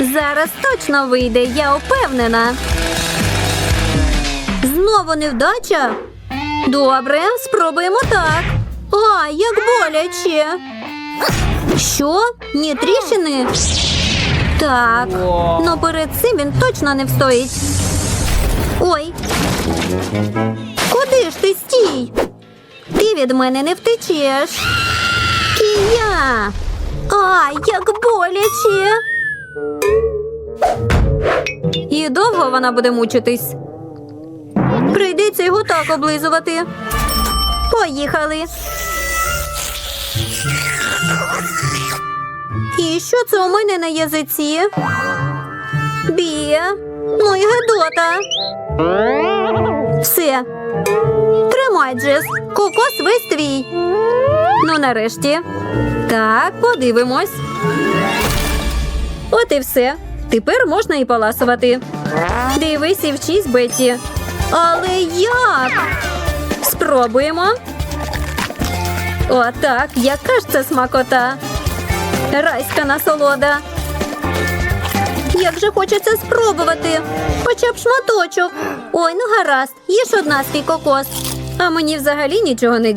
Зараз точно вийде, я впевнена. Знову невдача? Добре, спробуємо так. А, як боляче. Що? Ні тріщини? Так. Ну перед цим він точно не встоїть. Ой. Куди ж ти стій? Ти від мене не втечеш. Кія. А, як І довго вона буде мучитись. Прийдеться його так облизувати. Поїхали. І що це у мене на язиці? Бія. Ну і гедота. Все. Тримай, Джес. Кокос весь твій. Ну, нарешті. Так, подивимось. От і все. Тепер можна і поласувати. Дивись і вчись, Бетті. Але як? Спробуємо. Отак, яка ж це смакота. Райська насолода. Як же хочеться спробувати. Хоча б шматочок. Ой, ну гаразд, їж одна свій кокос. А мені взагалі нічого не дістає.